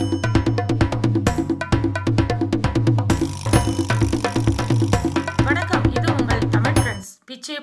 thank you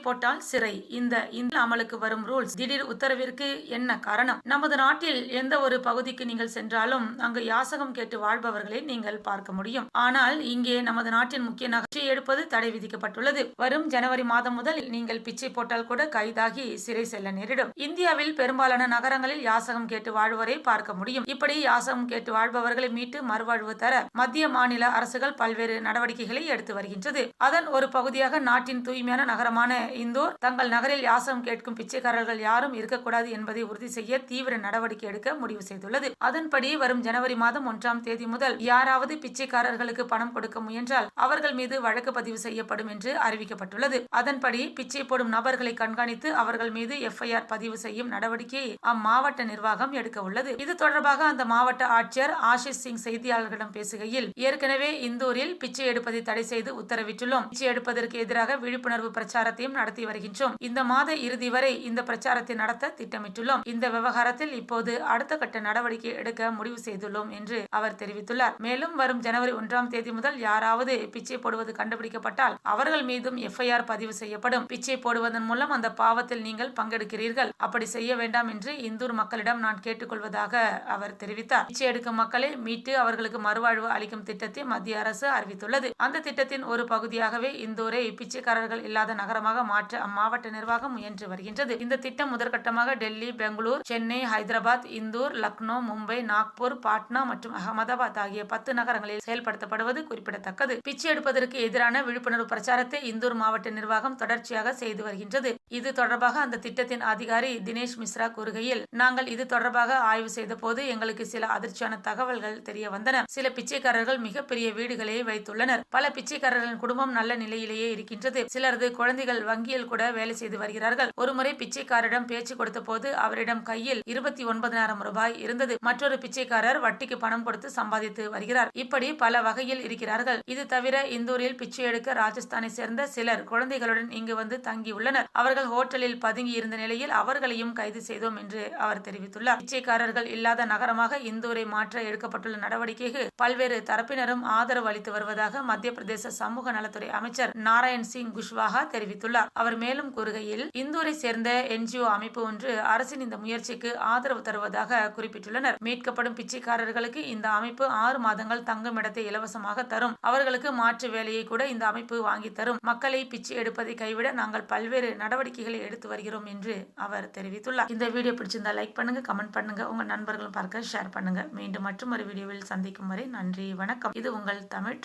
போட்டால் சிறை. இந்த இந்த அமலுக்கு வரும் ரூல்ஸ். திடீர் உத்தரவிற்கு என்ன காரணம்? நமது நாட்டில் எந்த ஒரு பகுதிக்கு நீங்கள் சென்றாலும் அங்கு யாசகம் கேட்டு வாழ்பவர்களை நீங்கள் பார்க்க முடியும். ஆனால் இங்கே நமது நாட்டின் முக்கிய நகர்ச்சி எடுப்பது தடை விதிக்கப்பட்டுள்ளது. வரும் ஜனவரி மாதம் முதல் நீங்கள் பிச்சை போட்டால் கூட கைதாகி சிறை செல்ல நேரிடும். இந்தியாவில் பெரும்பாலான நகரங்களில் யாசகம் கேட்டு வாழ்வோரை பார்க்க முடியும். இப்படி யாசகம் கேட்டு வாழ்பவர்களை மீட்டு மறுவாழ்வு தர மத்திய மாநில அரசுகள் பல்வேறு நடவடிக்கைகளை எடுத்து வருகின்றது. அதன் ஒரு பகுதியாக நாட்டின் தூய்மையான நகரமான இந்தோர் தங்கள் நகரில் யாசகம் கேட்கும் பிச்சைக்காரர்கள் யாரும் இருக்கக்கூடாது என்பதை உறுதி செய்ய தீவிர நடவடிக்கை எடுக்க முடிவு செய்துள்ளது. அதன்படி வரும் ஜனவரி மாதம் ஒன்றாம் தேதி முதல் யாராவது பிச்சைக்காரர்களுக்கு பணம் கொடுக்க முயன்றால் அவர்கள் மீது வழக்கு பதிவு செய்யப்படும் என்று அறிவிக்கப்பட்டுள்ளது. அதன்படி பிச்சை போடும் நபர்களை கண்காணித்து அவர்கள் மீது எஃப்ஐஆர் பதிவு செய்யும் நடவடிக்கையை அம்மாவட்ட நிர்வாகம் எடுக்க உள்ளது. இது தொடர்பாக அந்த மாவட்ட ஆட்சியர் ஆஷிஷ் சிங் செய்தியாளர்களிடம் பேசுகையில் ஏற்கனவே இந்தூரில் பிச்சை எடுப்பதை தடை செய்து உத்தரவிட்டுள்ளோம். பிச்சை எடுப்பதற்கு எதிராக விழிப்புணர்வு பிரச்சாரத்தையும் நடத்தி வருகின்றோம். இந்த மாத இறுதி வரை இந்த பிரச்சாரத்தை நடத்த திட்டமிட்டுள்ளோம். இந்த விவகாரத்தில் இப்போது அடுத்த கட்ட நடவடிக்கை எடுக்க முடிவு செய்துள்ளோம் என்று அவர் தெரிவித்துள்ளார். மேலும் வரும் ஜனவரி ஒன்றாம் தேதி முதல் யாராவது பிச்சை போடுவது கண்டுபிடிக்கப்பட்டால் அவர்கள் மீதும் எஃப்ஐஆர் பதிவு செய்யப்படும். பிச்சை போடுவதன் மூலம் அந்த பாவத்தில் நீங்கள் பங்கெடுக்கிறீர்கள். அப்படி செய்ய வேண்டாம் என்று இந்தூர் மக்களிடம் நான் கேட்டுக்கொள்வதாக அவர் தெரிவித்தார். பிச்சை எடுக்கும் மக்களை மீட்டு அவர்களுக்கு மறுவாழ்வு அளிக்கும் திட்டத்தை மத்திய அரசு அறிவித்துள்ளது. அந்த திட்டத்தின் ஒரு பகுதியாகவே இந்தூரை பிச்சைக்காரர்கள் இல்லாத நகரமாக மாற்ற அம்மாவட்ட நிர்வாகம் முயன்று வருகின்றது. இந்த திட்டம் முதற்கட்டமாக டெல்லி பெங்களூர் சென்னை ஹைதராபாத் இந்தூர் லக்னோ மும்பை நாக்பூர் பாட்னா மற்றும் அகமதாபாத் ஆகிய பத்து நகரங்களில் செயல்படுத்தப்படுவது குறிப்பிடத்தக்கது. பிச்சை எடுப்பதற்கு எதிரான விழிப்புணர்வு பிரச்சாரத்தை இந்தூர் மாவட்ட நிர்வாகம் தொடர்ச்சியாக செய்து வருகின்றது. இது தொடர்பாக அந்த திட்டத்தின் அதிகாரி தினேஷ் மிஸ்ரா கூறுகையில் நாங்கள் இது தொடர்பாக ஆய்வு செய்த போது எங்களுக்கு சில அதிர்ச்சியான தகவல்கள் தெரிய வந்தன சில பிச்சைக்காரர்கள் மிகப்பெரிய வீடுகளை வைத்துள்ளனர். பல பிச்சைக்காரர்களின் குடும்பம் நல்ல நிலையிலேயே இருக்கின்றது. சிலரது குழந்தைகள் வங்கியில் கூட வேலை செய்து வருகிறார்கள். ஒருமுறை பிச்சைக்காரரிடம் பேச்சு கொடுத்த போது அவரிடம் கையில் இருபத்தி ஒன்பதாயிரம் ரூபாய் இருந்தது. மற்றொரு பிச்சைக்காரர் வட்டிக்கு பணம் கொடுத்து சம்பாதித்து வருகிறார். இப்படி பல வகையில் இருக்கிறார்கள். இது தவிர இந்தூரில் பிச்சை எடுக்க ராஜஸ்தானை சேர்ந்த சிலர் குழந்தைகளுடன் இங்கு வந்து தங்கியுள்ளனர். அவர்கள் ஹோட்டலில் பதுங்கி இருந்த நிலையில் அவர்களையும் கைது செய்தோம் என்று அவர் தெரிவித்துள்ளார். பிச்சைக்காரர்கள் இல்லாத நகரமாக இந்தூரை மாற்ற எடுக்கப்பட்டுள்ள நடவடிக்கைக்கு பல்வேறு தரப்பினரும் ஆதரவு அளித்து வருவதாக மத்திய பிரதேச சமூக நலத்துறை அமைச்சர் நாராயண் சிங் குஷ்வாகா தெரிவித்துள்ளார். அவர் மேலும் கூறுகையில் இந்தூரை சேர்ந்த என்ஜிஓ அமைப்பு ஒன்று அரசின் இந்த முயற்சிக்கு ஆதரவு தருவதாக குறிப்பிட்டுள்ளனர். மீட்கப்படும் பிச்சைக்காரர்களுக்கு இந்த அமைப்பு ஆறு மாதங்கள் தங்கும் இடத்தை இலவசமாக தரும். அவர்களுக்கு மாற்று வேலையை கூட இந்த அமைப்பு வாங்கி தரும். மக்களை பிச்சை எடுப்பதை கைவிட நாங்கள் பல்வேறு நடவடிக்கை நடவடிக்கைகளை எடுத்து வருகிறோம் என்று அவர் தெரிவித்துள்ளார். இந்த வீடியோ பிடிச்சிருந்தா லைக் பண்ணுங்க கமெண்ட் பண்ணுங்க உங்க நண்பர்களும் பார்க்க ஷேர் பண்ணுங்க. மீண்டும் மற்றும் ஒரு வீடியோவில் சந்திக்கும் வரை நன்றி வணக்கம். இது உங்கள் தமிழ்